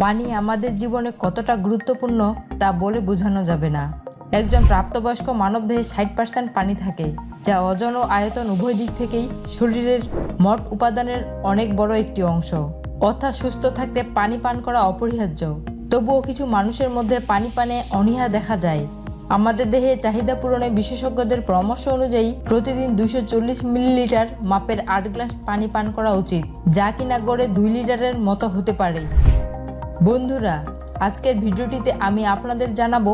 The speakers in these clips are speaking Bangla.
পানি আমাদের জীবনে কতটা গুরুত্বপূর্ণ তা বলে বোঝানো যাবে না। একজন প্রাপ্তবয়স্ক মানবদেহে ষাট পার্সেন্ট পানি থাকে, যা ওজন ও আয়তন উভয় দিক থেকেই শরীরের মোট উপাদানের অনেক বড় একটি অংশ। অর্থাৎ সুস্থ থাকতে পানি পান করা অপরিহার্য। তবুও কিছু মানুষের মধ্যে পানি পানে অনীহা দেখা যায়। আমাদের দেহে চাহিদা পূরণে বিশেষজ্ঞদের পরামর্শ অনুযায়ী প্রতিদিন দুশো চল্লিশ মিলিলিটার মাপের আট গ্লাস পানি পান করা উচিত, যা কিনা গড়ে দুই লিটারের মতো হতে পারে। বন্ধুরা, আজকের ভিডিওটিতে আমি আপনাদের জানাব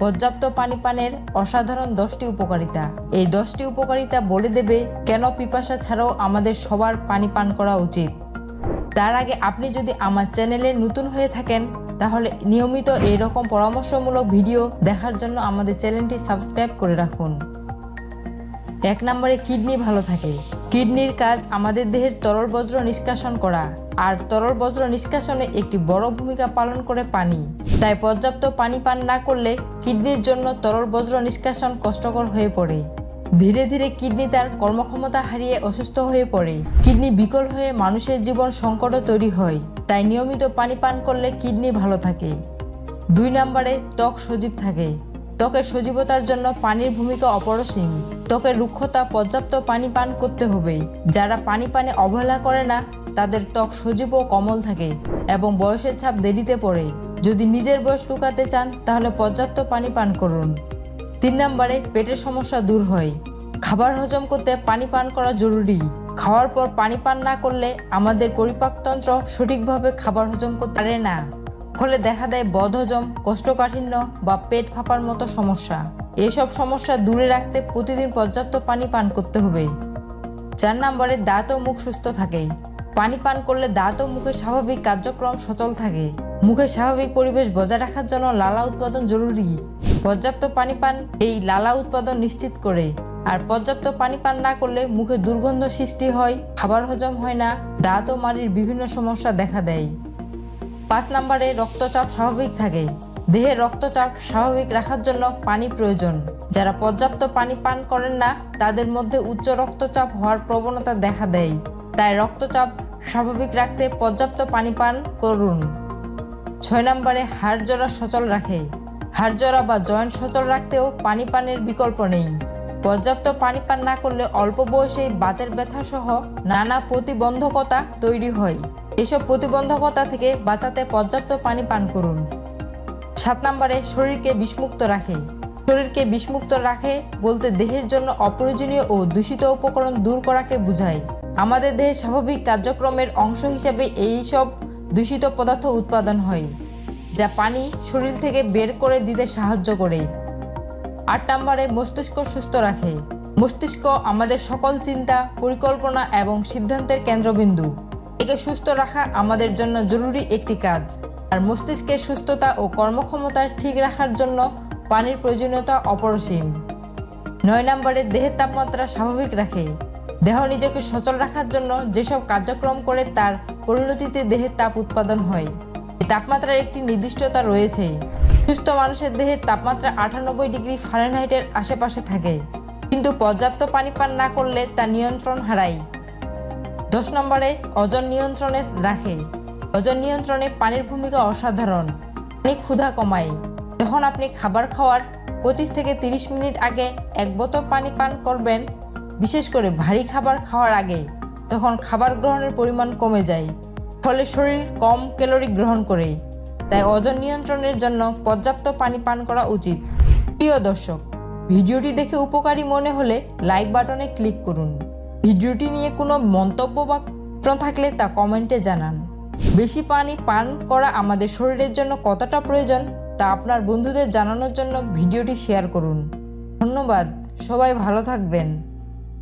পর্যাপ্ত পানি পানের অসাধারণ দশটি উপকারিতা। এই দশটি উপকারিতা বলে দেবে কেন পিপাসা ছাড়াও আমাদের সবার পানি পান করা উচিত। তার আগে আপনি যদি আমার চ্যানেলে নতুন হয়ে থাকেন, তাহলে নিয়মিত এই রকম পরামর্শমূলক ভিডিও দেখার জন্য আমাদের চ্যানেলটি সাবস্ক্রাইব করে রাখুন। এক নম্বরে কিডনি ভালো থাকে। কিডনির কাজ আমাদের দেহের তরল বজ্র নিষ্কাশন করা আর তরল বজ্র নিষ্কাশনে একটি বড় ভূমিকা পালন করে পানি। তাই পর্যাপ্ত পানি পান না করলে কিডনির জন্য তরল বজ্র নিষ্কাশন কষ্টকর হয়ে পড়ে। ধীরে ধীরে কিডনি তার কর্মক্ষমতা হারিয়ে অসুস্থ হয়ে পড়ে। কিডনি বিকল হয়ে মানুষের জীবন সংকটও তৈরি হয়। তাই নিয়মিত পানি পান করলে কিডনি ভালো থাকে। দুই নম্বরে ত্বক সজীব থাকে। ত্বকের সজীবতার জন্য পানির ভূমিকা অপরসীম। ত্বকের রুক্ষতা পর্যাপ্ত পানি পান করতে হবে। যারা পানি পানে অবহেলা করে না, তাদের ত্বক সজীব ও কমল থাকে এবং বয়সের ছাপ দেরিতে পড়ে। যদি নিজের বয়স লুকাতে চান, তাহলে পর্যাপ্ত পানি পান করুন। তিন নম্বরে, পেটের সমস্যা দূর হয়। খাবার হজম করতে পানি পান করা জরুরি। খাওয়ার পর পানি পান না করলে আমাদের পরিপাকতন্ত্র সঠিকভাবে খাবার হজম করতে পারে না। ফলে দেখা দেয় বদহজম, কোষ্ঠকাঠিন্য বা পেট ফাঁপার মতো সমস্যা। এসব সমস্যা দূরে রাখতে প্রতিদিন পর্যাপ্ত পানি পান করতে হবে। চার নম্বরে, দাঁত ও মুখ সুস্থ থাকে। পানি পান করলে দাঁত ও মুখের স্বাভাবিক কার্যক্রম সচল থাকে। মুখের স্বাভাবিক পরিবেশ বজায় রাখার জন্য লালা উৎপাদন জরুরি। পর্যাপ্ত পানি পান এই লালা উৎপাদন নিশ্চিত করে। আর পর্যাপ্ত পানি পান না করলে মুখে দুর্গন্ধ সৃষ্টি হয়, খাবার হজম হয় না, দাঁত ও মাড়ির বিভিন্ন সমস্যা দেখা দেয়। পাঁচ নম্বরে রক্তচাপ স্বাভাবিক থাকে। দেহের রক্তচাপ স্বাভাবিক রাখার জন্য পানি প্রয়োজন। যারা পর্যাপ্ত পানি পান করেন না, তাদের মধ্যে উচ্চ রক্তচাপ হওয়ার প্রবণতা দেখা দেয়। তাই রক্তচাপ স্বাভাবিক রাখতে পর্যাপ্ত পানি পান করুন। ছয় নম্বরে হাড় জোড়া সচল রাখে। হাড় জোড়া বা জয়েন্ট সচল রাখতেও পানি পানের বিকল্প নেই। পর্যাপ্ত পানি পান না করলে অল্প বয়সেই বাতের ব্যথা সহ নানা প্রতিবন্ধকতা তৈরি হয়। এসব প্রতিবন্ধকতা থেকে বাঁচাতে পর্যাপ্ত পানি পান করুন। সাত নম্বরে, শরীরকে বিষমুক্ত রাখে। শরীরকে বিষমুক্ত রাখে বলতে দেহের জন্য অপ্রয়োজনীয় ও দূষিত উপকরণ দূর করাকে বোঝায়। আমাদের দেহের স্বাভাবিক কার্যক্রমের অংশ হিসেবে এই সব দূষিত পদার্থ উৎপাদন হয়, যা পানি শরীর থেকে বের করে দিতে সাহায্য করে। আট নম্বরে, মস্তিষ্ক সুস্থ রাখে। মস্তিষ্ক আমাদের সকল চিন্তা, পরিকল্পনা এবং সিদ্ধান্তের কেন্দ্রবিন্দু। একে সুস্থ রাখা আমাদের জন্য জরুরি একটি কাজ। আর মস্তিষ্কের সুস্থতা ও কর্মক্ষমতা ঠিক রাখার জন্য পানির প্রয়োজনীয়তা অপরিসীম। নয় নম্বরে, দেহের তাপমাত্রা স্বাভাবিক রাখে। দেহ নিজেকে সচল রাখার জন্য যেসব কার্যক্রম করে তার পরিণতিতে দেহের তাপ উৎপাদন হয়। এই তাপমাত্রার একটি নির্দিষ্টতা রয়েছে। সুস্থ মানুষের দেহের তাপমাত্রা আটানব্বই ডিগ্রি ফারেনহাইটের আশেপাশে থাকে। কিন্তু পর্যাপ্ত পানি পান না করলে তা নিয়ন্ত্রণ হারায়। দশ নম্বরে ওজন নিয়ন্ত্রণে রাখে। ওজন নিয়ন্ত্রণে পানির ভূমিকা অসাধারণ। পানি ক্ষুধা কমায়। যখন আপনি খাবার খাওয়ার পঁচিশ থেকে তিরিশ মিনিট আগে এক বোতল পানি পান করবেন, বিশেষ করে ভারী খাবার খাওয়ার আগে, তখন খাবার গ্রহণের পরিমাণ কমে যায়, ফলে শরীর কম ক্যালোরি গ্রহণ করে। তাই ওজন নিয়ন্ত্রণের জন্য পর্যাপ্ত পানি পান করা উচিত। প্রিয় দর্শক, ভিডিওটি দেখে উপকারী মনে হলে লাইক বাটনে ক্লিক করুন। ভিডিওটি নিয়ে কোনো মন্তব্য বা প্রশ্ন থাকলে তা কমেন্টে জানান। বেশি পানি পান করা আমাদের শরীরের জন্য কতটা প্রয়োজন তা আপনার বন্ধুদের জানানোর জন্য ভিডিওটি শেয়ার করুন। ধন্যবাদ, সবাই ভালো থাকবেন।